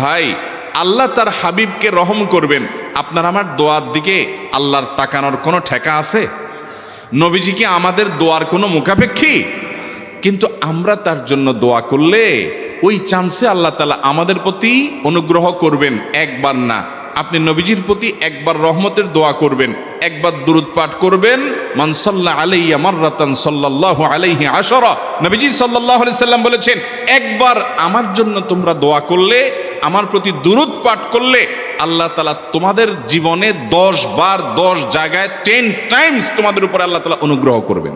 ভাই, আল্লাহ তার হাবিবকে রহম করবেন। আপনার আমার দোয়ার দিকে আল্লাহর তাকানোর কোনো ঠেকা আছে? নবীজি কি আমাদের দোয়ার কোনো মুখাপেক্ষী? কিন্তু আমরা তার জন্য দোয়া করলে ওই চান্সে আল্লাহ তালা আমাদের প্রতি অনুগ্রহ করবেন, একবার না। আপনি নবীজির প্রতি একবার রহমতের দোয়া করবেন, একবার দুরুদ পাঠ করবেন মানসাল্লাহ আলাইয়া মাররাতান সাল্লাল্লাহু আলাইহি আশরা। নবীজি সাল্লাল্লাহু আলাইহি সাল্লাম বলেছেন, একবার আমার জন্য তোমরা দোয়া করলে আমার প্রতি দুরুদ পাঠ করলে আল্লাহ তালা তোমাদের জীবনে দশ বার, দশ জায়গায় টেন টাইমস তোমাদের উপর আল্লাহ তালা অনুগ্রহ করবেন।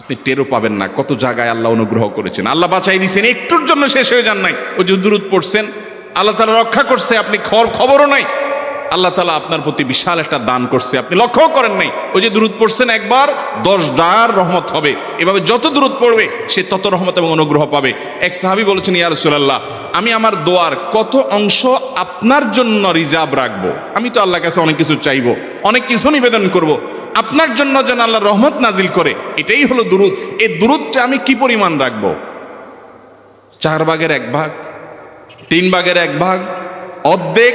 আপনি টেরও পাবেন না কত জায়গায় আল্লাহ অনুগ্রহ করেছেন। আল্লাহ বাঁচাই দিয়েছেন একটুর জন্য শেষ হয়ে যান নাই। ওই যে দূরত পড়ছেন, আল্লাহ তালা রক্ষা করছে, আপনি খবর খবরও নাই। আল্লাহ তালা আপনার প্রতি বিশাল একটা দান করছে। আপনি লক্ষ্য করেন নাই, ওই যে দূরত পড়ছেন একবার, দশ ডার রহমত হবে। এভাবে যত দূরত পড়বে, সে তত রহমত এবং অনুগ্রহ পাবে। এক সাহাবি বলেছেন, ইয়া রাসূলুল্লাহ, আমি আমার দোয়ার কত অংশ আপনার জন্য রিজার্ভ রাখব? আমি তো আল্লাহর কাছে অনেক কিছু চাইব, অনেক কিছু নিবেদন করব। আপনার জন্য যেন আল্লাহ রহমত নাজিল করে, এটাই হলো দুরুদ। এই দুরুদটা আমি কি পরিমাণ রাখব? চার ভাগের এক ভাগ, তিন ভাগের এক ভাগ, অর্ধেক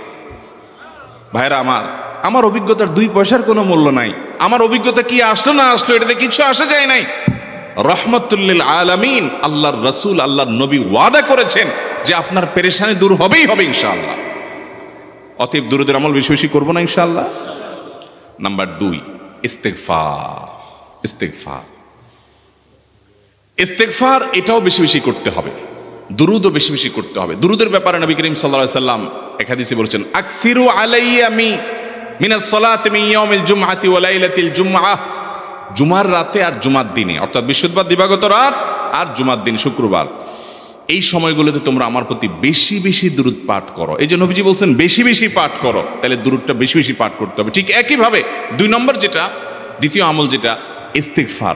ভাইরা, আমার আমার অভিজ্ঞতার দুই পয়সার কোনো মূল্য নাই। আমার অভিজ্ঞতা কি আসলো না আসলো, এটাতে কিছু আসা যায় নাই। রহমতুল্লিল আলামিন আল্লাহর রসুল, আল্লাহর নবী ওয়াদা করেছেন যে আপনার পেরেশানি দূর হবেই হবে ইনশাআল্লাহ। অতএব দুরুদের আমল বেশি বেশি করব না ইনশাআল্লাহ। নাম্বার দুই ইস্তেকফার ইস্তেকফার ইস্তেকফার এটাও বেশি বেশি করতে হবে। দুরুদও বেশি বেশি করতে হবে। দুরুদের ব্যাপারে নবী করিম আলাইহি সাল্লাম একাদিসে বলেছেন, আকফিরু আলাইয়া মি মিনাস সালাতি ইয়াউমিল জুমআতি ওয়া লাইলাতিল জুমআহ জুমার রাতে আর জুমার দিনে, অর্থাৎ বৃহস্পতিবার দিবাগত রাত আর জুমার দিন শুক্রবার। এই সময়গুলোতে তোমরা আমার প্রতি বেশি বেশি দূরত পাঠ করো। এই যে নবীজি বলছেন, বেশি বেশি পাঠ করো। তাহলে দূরতটা বেশি বেশি পাঠ করতে হবে। ঠিক একইভাবে দুই নম্বর যেটা, দ্বিতীয় আমল যেটা ইস্তেকফার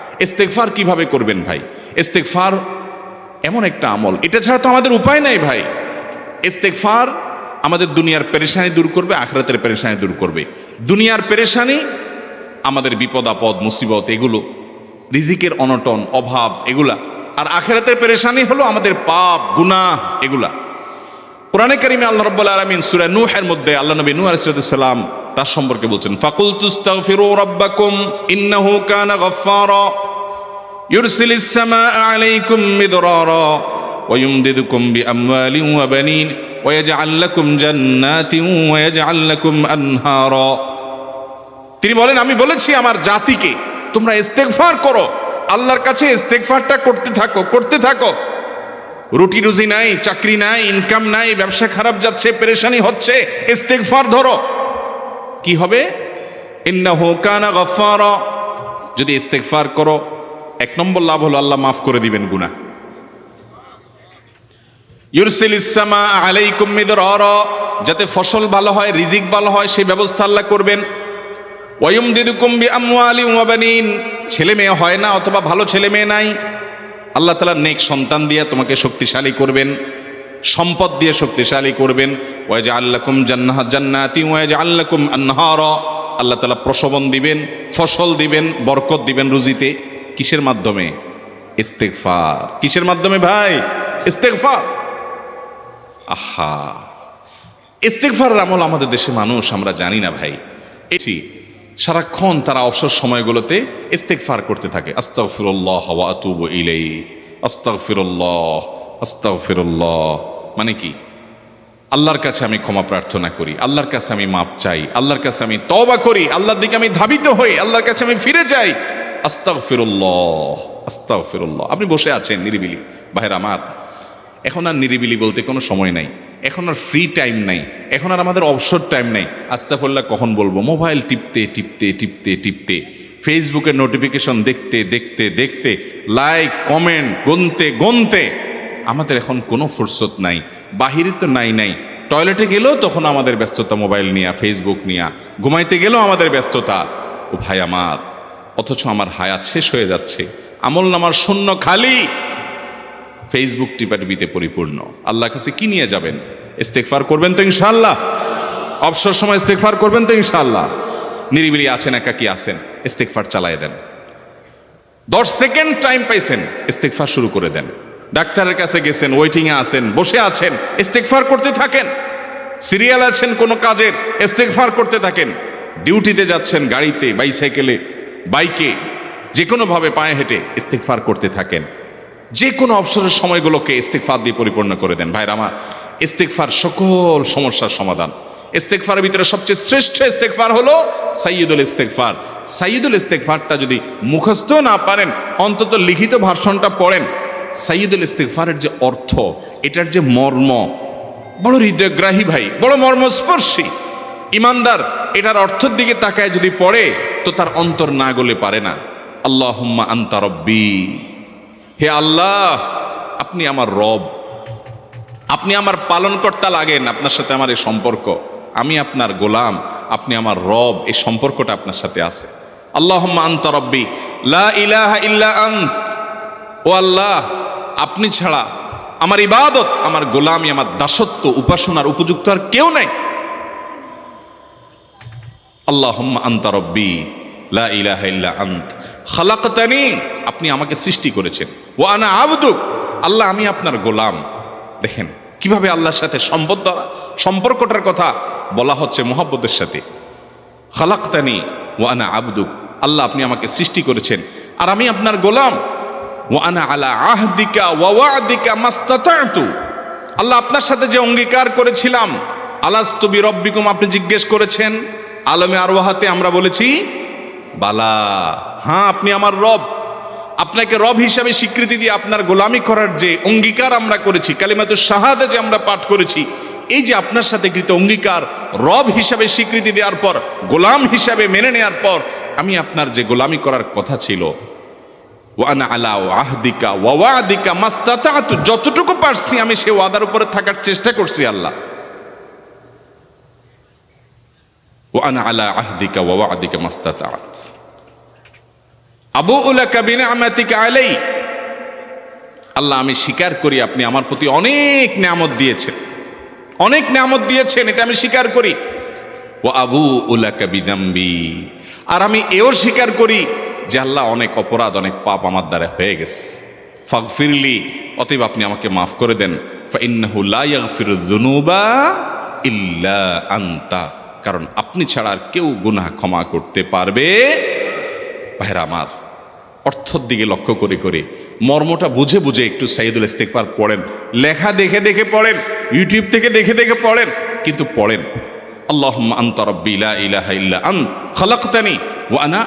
ইস্তেকফার কীভাবে করবেন ভাই? ইস্তেকফার এমন একটা আমল। এটা ছাড়া তো আমাদের উপায় নাই ভাই। ইস্তেকফার আমাদের দুনিয়ার পেরেশানি দূর করবে, আখরাতের পেরেশানি দূর করবে। দুনিয়ার পেরেশানি আমাদের বিপদ, আপদ, মুসিবত, এগুলো, রিজিকের অনটন, অভাব, এগুলা। আর আখেরাতের পেরেশানি হলো আমাদের পাপ, গুনাহ, এগুলা। কোরআনে কারিমে আল্লাহ রাব্বুল আলামিন সূরা নূহের মধ্যে আল্লাহ নবী আলাইহিস সালাম তার সম্পর্কে বলছেন ফাকুল তুস্তাগফিরু রাব্বাকুম ইন্নাহু কানা গাফফারা। ইউরসিলিস সামাআ আলাইকুম মিদরারা ويمددكم بأموال وبنين ويجعل لكم جنات ويجعل لكم أنهارا তিনি বলেন আমি বলেছি আমার জাতিকে তোমরা ইস্তেগফার করো আল্লাহর কাছে ইস্তেগফারটা করতে থাকো করতে থাকো রুটি রুজি নাই চাকরি নাই ইনকাম নাই ব্যবসা খারাপ যাচ্ছে পেরেশানি হচ্ছে ইস্তেগফার ধরো কি হবে ইন্নাহু কানা গফফারা যদি ইস্তেগফার করো এক নম্বর লাভ হলো আল্লাহ মাফ করে দিবেন গুনাহ। ইউরসিল ইসামা আলাইকুম মিদরারা, যাতে ফসল ভালো হয়, রিজিক ভালো হয়, সেই ব্যবস্থা আল্লাহ করবেন। ওয়ুম দিদুকুম বি আমওয়ালি ওয়া বানিন, ছেলে মেয়ে হয় না অথবা ভালো ছেলে মেয়ে নাই, আল্লাহ তালা নেক সন্তান দিয়ে তোমাকে শক্তিশালী করবেন, সম্পদ দিয়ে শক্তিশালী করবেন। ওয়াজ আল্লাকুম জান্নাহ, জান্নাতি ওয়াজ আল্লাকুম আনহার, আল্লাহ তালা প্রসবন দিবেন, ফসল দিবেন, বরকত দিবেন রুজিতে। কিসের মাধ্যমে? ইস্তেগফার। কিসের মাধ্যমে ভাই? ইস্তেগফার। আহা। ইস্তেগফারের আমল আমাদের দেশে মানুষ, আমরা জানি না ভাই। এটি সারাক্ষণ তারা অবসর সময়গুলোতে ইস্তেগফার করতে থাকে। আস্তাগফিরুল্লাহ ওয়া আতুবু ইলাই আস্তাগফিরুল্লাহ আস্তাগফিরুল্লাহ। মানে কি? আল্লাহর কাছে আমি ক্ষমা প্রার্থনা করি, আল্লাহর কাছে আমি মাপ চাই, আল্লাহর কাছে আমি তওবা করি, আল্লাহর দিকে আমি ধাবিত হই, আল্লাহর কাছে আমি ফিরে যাই। আস্তাগফিরুল্লাহ আস্তাগফিরুল্লাহ। আপনি বসে আছেন নিরিবিলি। ভাইরা আমার এখন আর নিরিবিলি বলতে কোনো সময় নাই। এখন আর ফ্রি টাইম নাই। এখন আর আমাদের অবসর টাইম নাই। আস্তাফল্লাহ কখন বলব? মোবাইল টিপতে টিপতে টিপতে টিপতে। ফেসবুকের নোটিফিকেশন দেখতে দেখতে দেখতে লাইক কমেন্ট গুনতে গুনতে। আমাদের এখন কোনো ফুরসত নাই। বাহিরে তো নাই নাই। টয়লেটে গেলেও তখন আমাদের ব্যস্ততা মোবাইল নিয়া ফেসবুক নিয়া। ঘুমাইতে গেলেও আমাদের ব্যস্ততা। ও ভাই আমার অথচ আমার হায়াত শেষ হয়ে যাচ্ছে। আমল নামার শূন্য খালি। ফেসবুক টিপাটিপিতে পরিপূর্ণ। আল্লাহ কাছে কি নিয়ে যাবেন? ইস্তেকফার করবেন তো ইনশাল্লাহ অবসর সময় ইস্তেকফার করবেন তো ইনশাল্লাহ নিরিবিলি আছেন একা কি আছেন। ইস্তেকফার চালায় দেন। দশ সেকেন্ড টাইম পাইছেন ইস্তেকফার শুরু করে দেন। ডাক্তারের কাছে গেছেন ওয়েটিংয়ে আছেন, বসে আছেন ইস্তেকফার করতে থাকেন। সিরিয়াল আছেন কোনো কাজের ইস্তেকফার করতে থাকেন। ডিউটিতে যাচ্ছেন গাড়িতে বাইসাইকেলে বাইকে যে কোনোভাবে পায়ে হেঁটে ইস্তেকফার করতে থাকেন। যে কোনো অবসরের সময়গুলোকে ইস্তেকফার দিয়ে পরিপূর্ণ করে দেন। ভাইরা আমার ইস্তেকফার সকল সমস্যার সমাধান। ইস্তেকফারের ভিতরে সবচেয়ে শ্রেষ্ঠ ইস্তেকফার হলো সাইয়দুল ইস্তেকফার সাইয়দুল ইস্তেকফারটা যদি মুখস্থ না পারেন, অন্তত লিখিত ভার্সনটা পড়েন সাইয়দুল ইস্তেকফারের যে অর্থ, এটার যে মর্ম, বড় হৃদয়গ্রাহী ভাই, বড় মর্মস্পর্শী। ইমানদার, এটার অর্থের দিকে তাকায় যদি পড়ে তো তার অন্তর না গলে পারে না। আল্লাহ আন্তা রব্বি। হে আল্লাহ, আপনি আমার রব। আপনি আমার পালনকর্তা লাগেন আপনার সাথে আমার এই সম্পর্ক। আমি আপনার গোলাম, আপনি আমার রব, এই সম্পর্কটা আপনার সাথে আছে। আল্লাহ আন্ত রব্বি। লা ইলাহা ইল্লা আন্ত। ও আল্লাহ, আপনি ছাড়া আমার ইবাদত, আমার গোলামি, আমার দাসত্ব, উপাসনার উপযুক্ত আর কেউ নাই। আল্লাহ আন্ত রব্বি, লা আপনি আমাকে সৃষ্টি করেছেন। ও আনা আবদুক, আল্লাহ আমি আপনার গোলাম। দেখেন, কীভাবে আল্লাহর সাথে সম্পদ সম্পর্কটার কথা বলা হচ্ছে মোহাব্বতের সাথে। খালাক্তানি ও আনা আবদুক, আল্লাহ আপনি আমাকে সৃষ্টি করেছেন। আর আমি আপনার গোলাম। ওয়ানা আলা আহদিকা ওয়াদিকা মাস্তাতু আল্লাহ আপনার সাথে যে অঙ্গীকার করেছিলাম আলাস্তবি রব্বিকুম, আপনি জিজ্ঞেস করেছেন আলমে আরওয়াহাতে আমরা বলেছি, বালা। হ্যাঁ আপনি আমার রব। আপনাকে রব হিসাবে স্বীকৃতি দিয়ে আপনার গোলামি করার যে অঙ্গীকার আমরা করেছি কালিমাতুর শাহাদে যে আমরা পাঠ করেছি, এই যে আপনার সাথে কৃত অঙ্গীকার, রব হিসাবে স্বীকৃতি দেওয়ার পর, গোলাম হিসাবে মেনে নেওয়ার পর, আমি আপনার যে গোলামি করার কথা ছিল আলা আহদিকা যতটুকু পারছি আমি সে ওয়াদার উপরে থাকার চেষ্টা করছি আল্লাহ। ওয়ানা আলা আহদিকা ওয়াদিকা মাস্তাতাত আবু উলাকা বিনিআমাতিকা আলাই আল্লাহ আমি স্বীকার করি, আপনি আমার প্রতি অনেক নিয়ামত দিয়েছেন। অনেক নিয়ামত দিয়েছেন, এটা আমি স্বীকার করি। ও আবু উলাকা বিদাম্বি আর আমি এও স্বীকার করি যে আল্লাহ অনেক অপরাধ, অনেক পাপ আমার দ্বারা হয়ে গেছে। ফাগ ফিরলি অতএব আপনি আমাকে মাফ করে দেন। ফাইন্নাহু লা ইয়াগফিরু যুনুবা ইল্লা আনতা। কারণ আপনি ছাড়া আর কেউ গুনাহ ক্ষমা করতে পারবে। ভাইরা আমার, অর্থর দিকে লক্ষ্য করে করে মর্মটা বুঝে বুঝে একটু সাইদুল ইস্তেকবার পড়েন। লেখা দেখে দেখে পড়েন, ইউটিউব থেকে দেখে দেখে পড়েন, কিন্তু পড়েন। আল্লাহ আন্তা রব্বি লা ইলাহা ইল্লা আন, খালাকতানি ওয়া আনা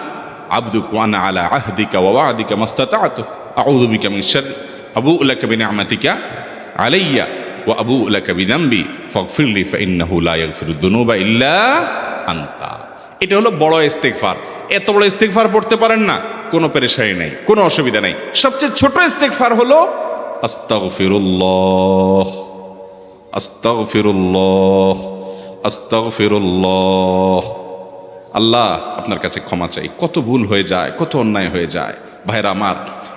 আবদুক ওয়া আলা আহদিকা ওয়া ওয়াদিকা মাস্তাতাতু। আউযু বিকা মিন শার আবু লাকা বিনিআমাতিকা আলাইয়া। ওয়া আবু লাকা বিযামবি ফাগফিরলি ফাইন্নাহু লা ইয়াগফিরু যুনুবা ইল্লা আনতা এটা হলো বড় ইস্তেগফার। এত বড় ইস্তেগফার পড়তে পারেন না, কোনো পেরেশানি নাই, কোনো অসুবিধা নাই। সবচেয়ে ছোট ইস্তেগফার হলো আস্তাগফিরুল্লাহ আস্তাগফিরুল্লাহ আস্তাগফিরুল্লাহ। আল্লাহ আপনার কাছে ক্ষমা চাই। কত ভুল হয়ে যায়, কত অন্যায় হয়ে যায়। ভাইরা আমার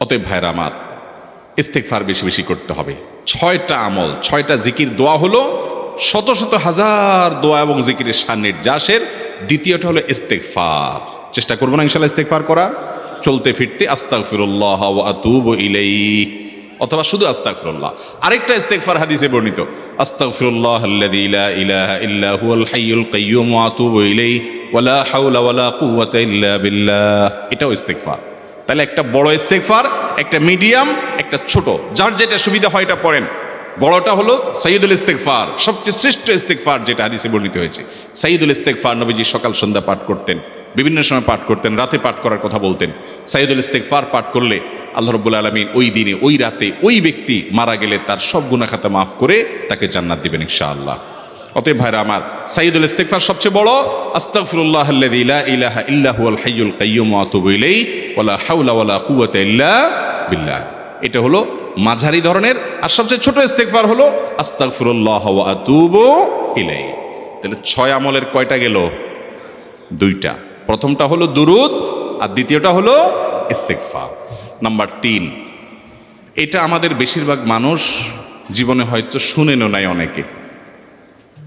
অতএব ভাইরা আমার, ইস্তেগফার বেশি বেশি করতে হবে। ছয়টা আমল, ছয়টা জিকির দোয়া হলো শত শত হাজার দোয়া এবং জিকিরের সান্নির্যাসের দ্বিতীয়টা হলো ইস্তেগফার। চেষ্টা করব না ইনশাল্লাহ ইস্তেগফার করা চলতে ফিরতে আস্তাগফিরুল্লাহ ওয়া আতুবু ইলাইহি। অথবা শুধু আস্তাগফিরুল্লাহ। আরেকটা ইস্তেগফার হাদিসে বর্ণিত, আস্তাগফিরুল্লাহ আল্লাযী লা ইলাহা ইল্লা হুয়াল হাইয়ুল কাইয়্যুম ওয়া আতুবু ইলাইহি। ওয়ালা হাওলা ওয়ালা কুওয়াতা ইল্লা বিল্লাহ। এটাও ইস্তেগফার। তাহলে একটা বড় ইস্তেগফার, একটা মিডিয়াম, একটা ছোট। যার যেটা সুবিধা হয় এটা পড়েন। বড়টা হলো সাইয়দুল ইস্তেগফার, সবচেয়ে শ্রেষ্ঠ ইস্তেগফার যেটা হাদিসে বর্ণিত হয়েছে। সাইয়দুল ইস্তেগফার নবীজি সকাল সন্ধ্যা পাঠ করতেন, বিভিন্ন সময় পাঠ করতেন, রাতে পাঠ করার কথা বলতেন। সাইয়দুল ইস্তেগফার পাঠ করলে আল্লাহ রব্বুল আলমিন ওই দিনে, ওই রাতে ওই ব্যক্তি মারা গেলে তার সব গুণা খাতা মাফ করে তাকে জান্নাত দিবেন ইনশাআল্লাহ। অতএব ভাইরা আমার সাইদুল ইস্তেকফার সবচেয়ে বড় আস্তাগফিরুল্লাহ আল্লাযী লা ইলাহা ইল্লা হুয়াল হাইয়ুল কাইয়্যুম ওয়া আতুবু ইলাইহি ওয়ালা হাওলা কুওয়াতা ইল্লা বিল্লাহ। এটা হলো মাঝারি ধরনের, আর সবচেয়ে ছোট ইস্তেগফার হলো আস্তাগফিরুল্লাহ ওয়া আতুবু ইলাইহি। তাহলে ছয় আমলের কয়টা গেল? দুইটা। প্রথমটা হলো দুরুদ, আর দ্বিতীয়টা হলো ইস্তেগফার। নাম্বার তিন, এটা আমাদের বেশিরভাগ মানুষ জীবনে হয়তো শুনেনও নাই অনেকে।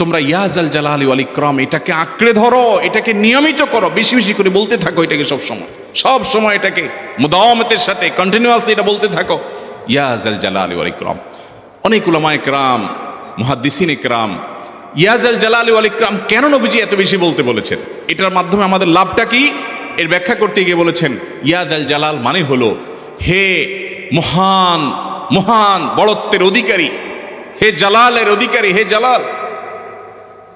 তোমরা ইয়াজাল জালালি ওয়াল ইকরাম, এটাকে আঁকড়ে ধরো, এটাকে নিয়মিত করো, বেশি বেশি করে বলতে থাকো এটাকে সব সময়। সব সময় এটাকে মুদামতের সাথে কন্টিনিউয়াসলি এটা বলতে থাকো। ইয়াজাল জালালি ওয়াল ইকরাম। অনেক উলামা ইকরাম মুহাদ্দিসিন ইকরাম ইয়াজাল জালালি ওয়াল ইকরাম কেন নবীজি এত বেশি বলতে বলেছেন? এটার মাধ্যমে আমাদের লাভটা কি? এর ব্যাখ্যা করতে গিয়ে বলেছেন ইয়াজাল জালাল মানে হলো, হে মহান মহান বড়ত্বের অধিকারী, হে জালালের অধিকারী, হে জালাল।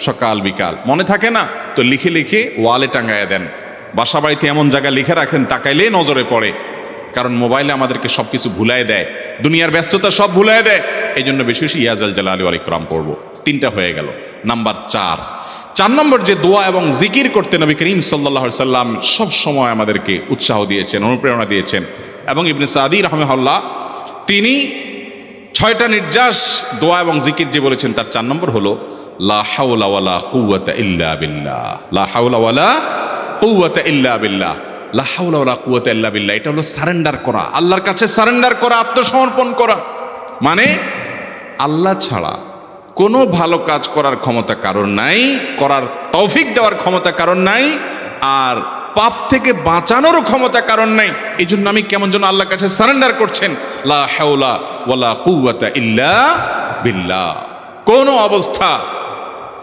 সকাল, বিকাল। মনে থাকে না? তো লিখে লিখে ওয়ালে টাঙ্গায় দেন। বাসা বাড়িতে এমন জায়গা লিখে রাখেন তাকাইলে নজরে পড়ে। কারণ মোবাইলে আমাদেরকে সব কিছু ভুলায় দেয়। দুনিয়ার ব্যস্ততা সব ভুলায় দেয়। এই জন্য বেশি বেশি ইয়াজাল জালালি আলী ক্রাম পড়ব। তিনটা হয়ে গেল। নাম্বার চার। চার নম্বর যে দোয়া এবং জিকির করতে নবী করিম সাল্লাহ সাল্লাম সব সময় আমাদেরকে উৎসাহ দিয়েছেন, অনুপ্রেরণা দিয়েছেন। এবং ইবনে সাদি রহমহল্লা তিনি ছয়টা নির্যাস দোয়া এবং জিকির যে বলেছেন, তার চার নম্বর হলো লা ইল্লা বিল্লাহ। লা ইল্লা বিল্লাহ। বিল্লাহ। এটা হলো সারেন্ডার করা। আল্লাহর কাছে সারেন্ডার করা, আত্মসমর্পণ করা। মানে আল্লাহ ছাড়া কোনো ভালো কাজ করার ক্ষমতা কারণ নাই, করার তৌফিক দেওয়ার ক্ষমতা কারণ নাই, আর পাপ থেকে বাঁচানোরও ক্ষমতা কারণ নাই। এই জন্য আমি কেমন যেন আল্লাহর কাছে সারেন্ডার করছেন, লা হাওলা ওয়ালা কুওয়াতা ইল্লা বিল্লাহ। কোনো অবস্থা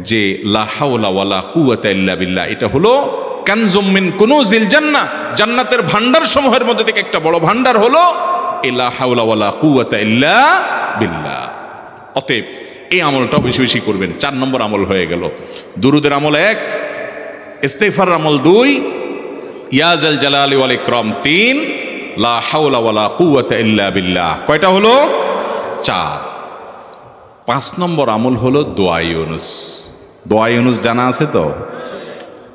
যে লাহাউলা এটা হলো জান্নাতের ভান্ডার সমূহের মধ্যে থেকে একটা বড় ভান্ডার হলো অতএব এই আমলটাও বেশি বেশি করবেন, চার নম্বর আমল হয়ে গেল। দুরুদের আমল এক ইস্তেফার আমল দুই ইয়াজাল জালালি ওয়াল ইকরাম তিন, লা হাওলা ওয়ালা কুওয়াতা ইল্লা বিল্লাহ। কয়টা হলো? চার। পাঁচ নম্বর আমল হলো দোয়া ইউনুস। দোয়া ইউনুস জানা আছে তো?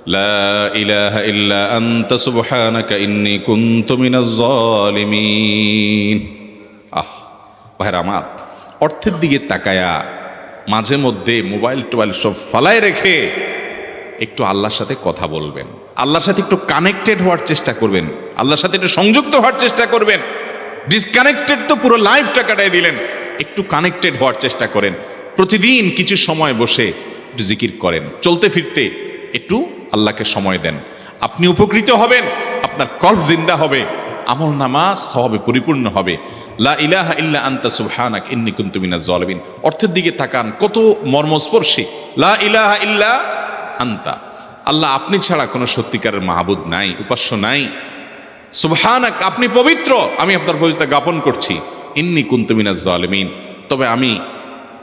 লা ইলাহা ইল্লা আহ আমার, অর্থের দিকে তাকায়া মাঝে মধ্যে মোবাইল টোবাইল সব ফালায় রেখে একটু আল্লাহর সাথে কথা বলবেন। আল্লাহর সাথে একটু কানেক্টেড হওয়ার চেষ্টা করবেন। আল্লাহর সাথে একটু সংযুক্ত হওয়ার চেষ্টা করবেন। ডিসকানেক্টেড তো পুরো লাইফটা কাটাই দিলেন। একটু কানেক্টেড হওয়ার চেষ্টা করেন। প্রতিদিন কিছু সময় বসে একটু জিকির করেন। চলতে ফিরতে একটু আল্লাহকে সময় দেন। আপনি উপকৃত হবেন, আপনার কল্প জিন্দা হবে, আমল নামা সবে পরিপূর্ণ হবে। লা ইলাহা ইল্লা আন্তা সুবহানাক, ইন্নি কুনতু মিনাজ জালিমিন। অর্থের দিকে তাকান, কত মর্মস্পর্শী। লা ইলাহা ইল্লা আন্তা। আল্লাহ আপনি ছাড়া কোনো সত্যিকারের মাহবুদ নাই, উপাস্য নাই। সুবহানাক, আপনি পবিত্র। আমি আপনার পবিত্রতা জ্ঞাপন করছি। ইন্নি কুন্তুমিনাজ জালিমিন। তবে আমি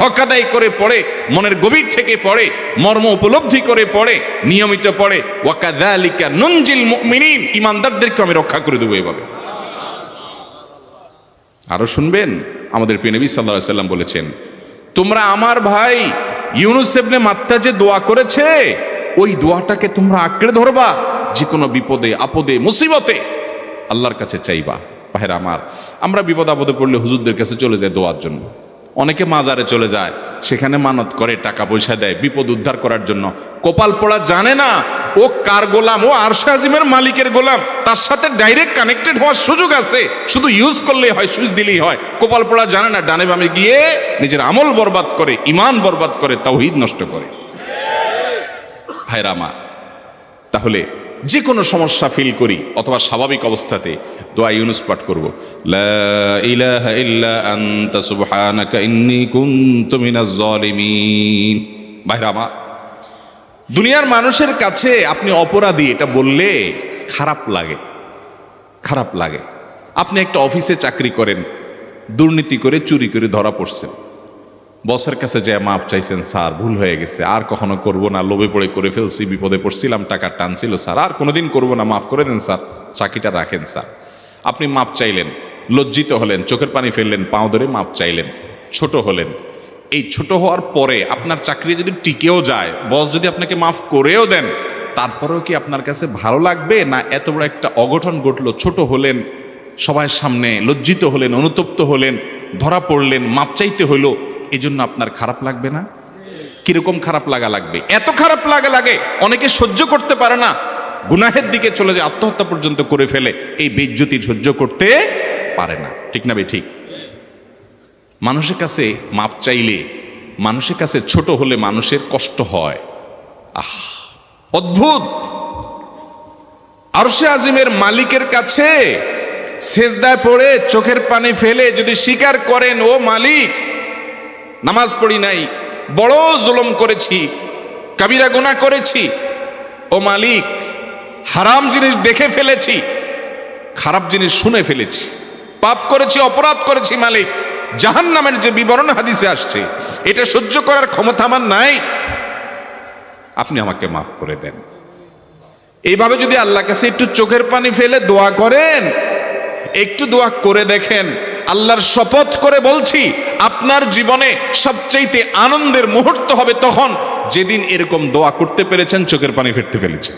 হকাদাই করে পড়ে, মনের গভীর থেকে পড়ে, মর্ম উপলব্ধি করে পড়ে, নিয়মিত পড়ে। ওয়াকাদালিকা নুনজিল মুমিনিন, ইমানদারদেরকে আমি রক্ষা করে দেবো এভাবে। আরও শুনবেন? আমাদের প্রিয় নবী সাল্লাল্লাহু আলাইহি সাল্লাম বলেছেন, তোমরা আমার ভাই ইউনুস ইবনে মাত্তা যে দোয়া করেছে, ওই দোয়াটাকে তোমরা আঁকড়ে ধরবা যে কোনো বিপদে, আপদে, মুসিবতে। আল্লাহর কাছে চাইবা, ভাইরা আমার, আমরা বিপদ আপদে পড়লে হুজুরদের কাছে চলে যায় দোয়ার জন্য। অনেকে মাজারে চলে যায়, সেখানে মানত করে, টাকা পয়সা দেয়, বিপদ উদ্ধার করার জন্য। কপাল পড়া জানে না, ও কার গোলাম, ও আরশে আজিমের মালিকের গোলাম, তার সাথে ডাইরেক্ট কানেক্টেড হওয়ার সুযোগ আছে। শুধু ইউজ করলেই হয়, সুইচ দিলেই হয়। কপাল পড়া জানে না, ডানে বামে গিয়ে নিজের আমল বরবাদ করে ইমান বরবাদ করে তাওহীদ নষ্ট করে। ভাইরা আমার, তাহলে যে কোনো সমস্যা ফিল করি অথবা স্বাভাবিক অবস্থাতে দোয়া ইউনুস পাঠ করব। ভাইরা দুনিয়ার মানুষের কাছে আপনি অপরাধী, এটা বললে খারাপ লাগে খারাপ লাগে। আপনি একটা অফিসে চাকরি করেন, দুর্নীতি করে চুরি করে ধরা পড়ছেন। বসের কাছে যে মাপ চাইছেন, স্যার, ভুল হয়ে গেছে। আর কখনো করব না। লোভে পড়ে করে ফেলছি, বিপদে পড়ছিলাম, টাকা টানছিল, স্যার। আর কোনোদিন করব না। মাফ করে দেন, স্যার। চাকরিটা রাখেন, স্যার। আপনি মাপ চাইলেন, লজ্জিত হলেন, চোখের পানি ফেললেন, পাও ধরে মাপ চাইলেন, ছোট হলেন। এই ছোট হওয়ার পরে আপনার চাকরি যদি টিকেও যায়, বস যদি আপনাকে মাফ করেও দেন, তারপরেও কি আপনার কাছে ভালো লাগবে? না এত বড় একটা অঘটন ঘটলো? ছোট হলেন, সবার সামনে লজ্জিত হলেন, অনুতপ্ত হলেন, ধরা পড়লেন, মাপ চাইতে হলো এই জন্য আপনার খারাপ লাগবে না? কীরকম খারাপ লাগা লাগবে? এত খারাপ লাগা লাগে, অনেকে সহ্য করতে পারে না। গুনাহের দিকে চলে যায়, আত্মহত্যা পর্যন্ত করে ফেলে। এই বেজ্জতি সহ্য করতে পারে না। ঠিক না বে ঠিক? মানুষের কাছে মাপ চাইলে, মানুষের কাছে ছোট হলে মানুষের কষ্ট হয়। আহ, অদ্ভুত! আরশে আজিমের মালিকের কাছে সেজদায় পড়ে চোখের পানি ফেলে যদি স্বীকার করেন, ও মালিক নামাজ পড়ি নাই, বড় জুলুম করেছি, কাবিরা গুনাহ করেছি। ও মালিক, হারাম জিনিস দেখে ফেলেছি, খারাপ জিনিস শুনে ফেলেছি। পাপ করেছি, অপরাধ করেছি মালিক জাহান নামের যে বিবরণ হাদিসে আসছে, এটা সহ্য করার ক্ষমতা আমার নাই। আপনি আমাকে মাফ করে দেন। এইভাবে যদি আল্লাহ কাছে একটু চোখের পানি ফেলে দোয়া করেন, একটু দোয়া করে দেখেন আল্লাহর শপথ করে বলছি, আপনার জীবনে সবচাইতে আনন্দের মুহূর্ত হবে তখন যেদিন এরকম দোয়া করতে পেরেছেন, চোখের পানি ফেলতে ফেলেছেন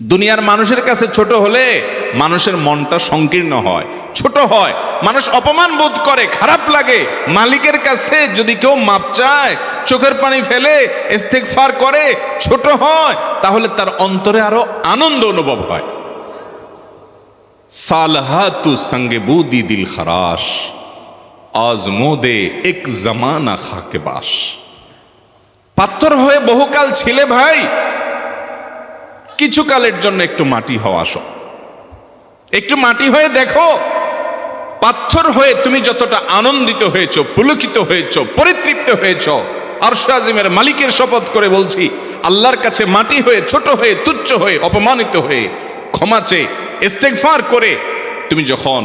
দুনিয়ার মানুষের কাছে ছোট হলে মানুষের মনটা সংকীর্ণ হয়, ছোট হয়, মানুষ অপমান বোধ করে, খারাপ লাগে। মালিকের কাছে যদি কেউ মাপ চায়, চোখের পানি ফেলে, ইস্তেগফার করে, ছোট হয়, তাহলে তার অন্তরে আরও আনন্দ অনুভব হয়। সালহা তু সঙ্গে বুদি দিল খরাস আজমোদে এক জমানা খাকে বাস। পাথর হয়ে বহুকাল ছিলে ভাই কিছু কালের জন্য একটু মাটি হওয়া আসো। একটু মাটি হয়ে দেখো পাথর হয়ে তুমি যতটা আনন্দিত হয়েছ, পুলকিত হয়েছ, পরিতৃপ্ত হয়েছ আরশাজিমের মালিকের শপথ করে বলছি, আল্লাহর কাছে মাটি হয়ে, ছোট হয়ে, তুচ্ছ হয়ে, অপমানিত হয়ে, ক্ষমা চেয়ে ইস্তেগফার করে, তুমি যখন,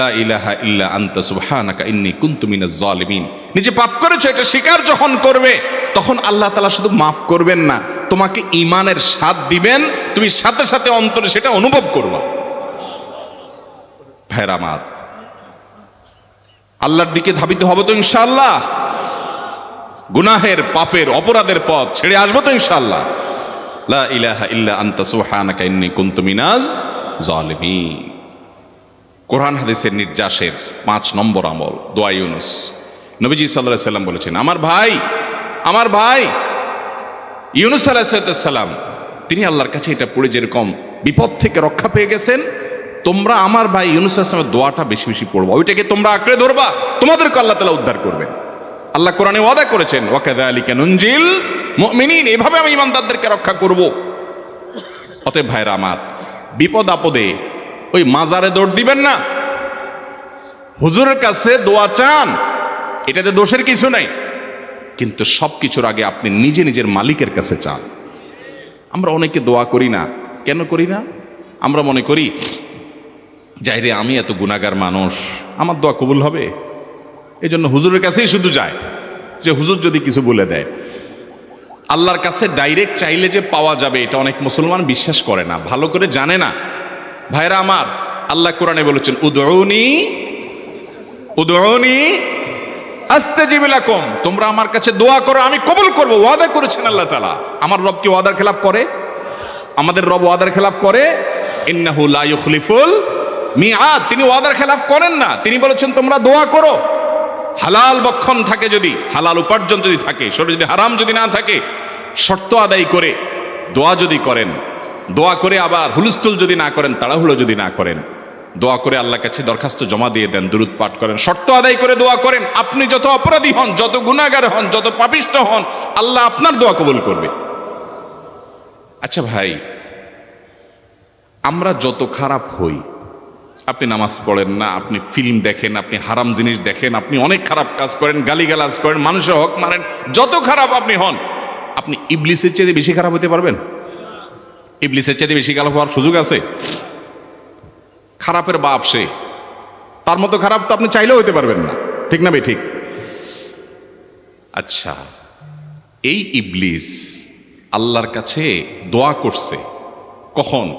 লা ইলাহা ইল্লা আনতা সুবহানাকা ইন্নী কুনতু মিনাজ জালিমিন নিজে পাপ করেছ, এটা স্বীকার যখন করবে, তখন আল্লাহ তাআলা শুধু মাফ করবেন না, তোমাকে ইমানের স্বাদ দিবেন, তুমি সাথে সাথে অন্তরে সেটা অনুভব করবা। ভাইরা আমার, আল্লাহর দিকে ধাবিত হবে তো ইনশাআল্লাহ। গুনাহের, পাপের, অপরাধের পথ ছেড়ে আসব তো ইনশাআল্লাহ। লা ইলাহা ইল্লা আনতা সুবহানাকা ইন্নী কুনতু মিনাজ জালিমিন। কোরআন হাদিসের নির্যাসের পাঁচ নম্বর আমল, দোয়া ইউনুস। নবীজি সাল্লাহ সাল্লাম বলেছেন, আমার ভাই আমার ভাই। ইউনুস আলাহিসাল্লাম তিনি আল্লাহর কাছে এটা পড়ে যেরকম, বিপদ থেকে রক্ষা পেয়ে গেছেন, তোমরা আমার ভাই ইউনুস আসলামের দোয়াটা বেশি বেশি পড়বা। ওইটাকে তোমরা আঁকড়ে ধরবা, তোমাদেরকে আল্লাহ তালা উদ্ধার করবেন। আল্লাহ কোরআনে ওয়াদা করেছেন ওয়াকাদা আলী কেনুঞ্জিল মিনিন এভাবে আমি ইমানদারদেরকে রক্ষা করব। অতএব ভাইরা আমার বিপদ আপদে। ওই মাজারে দৌড় দিবেন না। হুজুরের কাছে দোয়া চান। এটাতে দোষের কিছু নাই। কিন্তু সব কিছুর আগে আপনি নিজে নিজের মালিকের কাছে চান। আমরা অনেকে দোয়া করি না। কেন করি না? আমরা মনে করি, যাই রে, আমি এত গুণাগার মানুষ। আমার দোয়া কবুল হবে? এই জন্য হুজুরের কাছেই শুধু যায়। যে হুজুর যদি কিছু বলে দেয়। আল্লাহর কাছে ডাইরেক্ট চাইলে যে পাওয়া যাবে, এটা অনেক মুসলমান বিশ্বাস করে না, ভালো করে জানে না। ভাইরা আমার, আল্লাহ কোরআনে বলেছেন উদৌনি উদৌনি আস্তে কম তোমরা আমার কাছে দোয়া করো, আমি কবুল করব, ওয়াদা করেছেন আল্লাহ তালা আমার রব কি ওয়াদার খেলাফ করে? আমাদের রব ওয়াদার খেলাফ করে? ইন্নাহু লা ইউখলিফুল মিআদ। তিনি ওয়াদার খেলাফ করেন না, তিনি বলেছেন, তোমরা দোয়া করো। হালাল বক্ষণ থাকে যদি, হালাল উপার্জন যদি থাকে, শরীর যদি হারাম যদি না থাকে শর্ত আদায় করে দোয়া যদি করেন, দোয়া করে আবার হুলস্থুল যদি না করেন, তাড়াহুড়ো যদি না করেন, দোয়া করে আল্লাহ কাছে দরখাস্ত জমা দিয়ে দেন, দুরুদ পাঠ করেন, শর্ত আদায় করে দোয়া করেন, আপনি যত অপরাধী হন, যত গুণাগার হন, যত পাপিষ্ট হন, আল্লাহ আপনার দোয়া কবুল করবে। আচ্ছা ভাই, আমরা যত খারাপ হই, আপনি নামাজ পড়েন না, আপনি ফিল্ম দেখেন, আপনি হারাম জিনিস দেখেন, আপনি অনেক খারাপ কাজ করেন, গালিগালাজ করেন, মানুষের হক মারেন যত খারাপ আপনি হন আপনি ইবলিসের চেয়ে বেশি খারাপ হতে পারবেন? ইবলিসের চেয়ে বেশি খারাপ হওয়ার সুযোগ আছে? খারাপের বাপ সে। তার মতো খারাপ তো আপনি চাইলেও হতে পারবেন না। ঠিক না ভাই? ঠিক। আচ্ছা এই ইবলিস আল্লাহর কাছে দোয়া করছে কখন?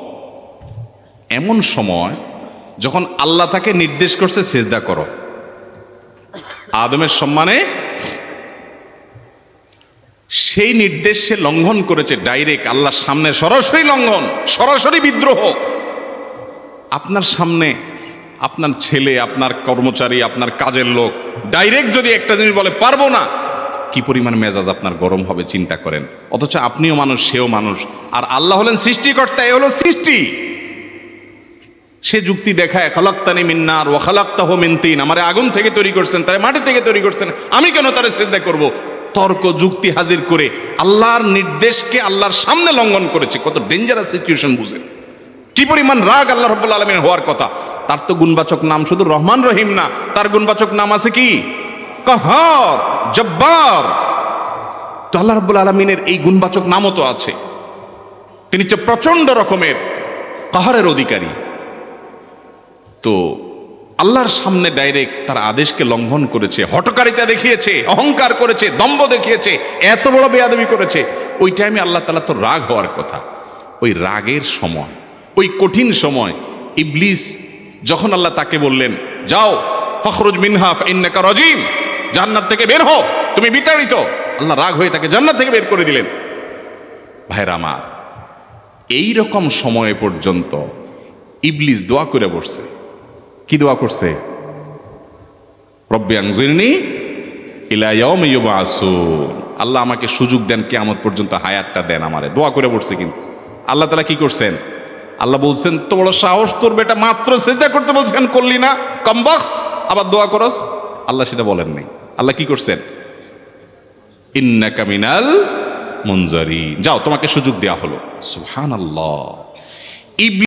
এমন সময় যখন আল্লাহ তাকে নির্দেশ করছে, সেজদা করো। আদমের সম্মানে সেই নির্দেশ সে লঙ্ঘন করেছে ডাইরেক্ট আল্লাহর সামনে, সরাসরি লঙ্ঘন, সরাসরি বিদ্রোহ। আপনার সামনে আপনার ছেলে, আপনার কর্মচারী, আপনার কাজের লোক ডাইরেক্ট যদি একটা জিনিস বলে, পারব না। কি পরিমাণ মেজাজ আপনার গরম হবে, চিন্তা করেন। অথচ আপনিও মানুষ, সেও মানুষ। আর আল্লাহ হলেন সৃষ্টিকর্তা, এ হলো সৃষ্টি। সে যুক্তি দেখায়, খালাক্তানি মিন্নার ও খালাক্তাহ মিনতিন আমারে আগুন থেকে তৈরি করছেন, তারে মাটি থেকে তৈরি করছেন। আমি কেন তারে শ্রদ্ধা করব? তর্ক, যুক্তি হাজির করে আল্লাহর নির্দেশকে আল্লাহর সামনে লঙ্ঘন করেছে। কত ডেঞ্জারাস সিচুয়েশন বুঝেন। কি পরিমাণ রাগ আল্লাহ রব্বুল আলমিন হওয়ার কথা। তার তো গুণবাচক নাম শুধু রহমান রহিম না, তার গুণবাচক নাম আছে কি? কাহার, জব্বার। তো আল্লাহ রব্বুল আলমিনের এই গুণবাচক নামও তো আছে। তিনি হচ্ছে প্রচণ্ড রকমের কাহারের অধিকারী। তো আল্লাহর সামনে ডাইরেক্ট তার আদেশকে লঙ্ঘন করেছে হটকারিতা দেখিয়েছে, অহংকার করেছে, দম্ভ দেখিয়েছে, এত বড় বেয়াদবি করেছে। ওই টাইমে আল্লাহ তালা তো রাগ হওয়ার কথা। ওই রাগের সময়, ওই কঠিন সময় ইবলিস যখন আল্লাহ তাকে বললেন, যাও, ফখরুজ মিনহাফ ইন্নাকা রজিম, জান্নাত থেকে বের হও, তুমি বিতাড়িত। আল্লাহ রাগ হয়ে তাকে জান্নাত থেকে বের করে দিলেন। ভাইরা আমার এই রকম সময় পর্যন্ত ইবলিস দোয়া করে বসছে। কি দোয়া করছে? রব্বি আংজিরনি ইলাইয়াউম আল্লাহ আমাকে সুযোগ দেন, কেয়ামত পর্যন্ত হায়াতটা দেন আমারে। দোয়া করে বসছে কিন্তু। আল্লাহ তালা কি করছেন? আল্লাহ বলছেন তো বড় সাহস তোর বেটা, মাত্র সেজদা করতে বলছেন, করলি না? কমবখত আবার দোয়া করস? আল্লাহ সেটা বলেন নাই। আল্লাহ কি করছেন? ইন্নাকা মিনাল মুনজারি যাও, তোমাকে সুযোগ দেওয়া হলো। সুবহানাল্লাহ। ইবলিস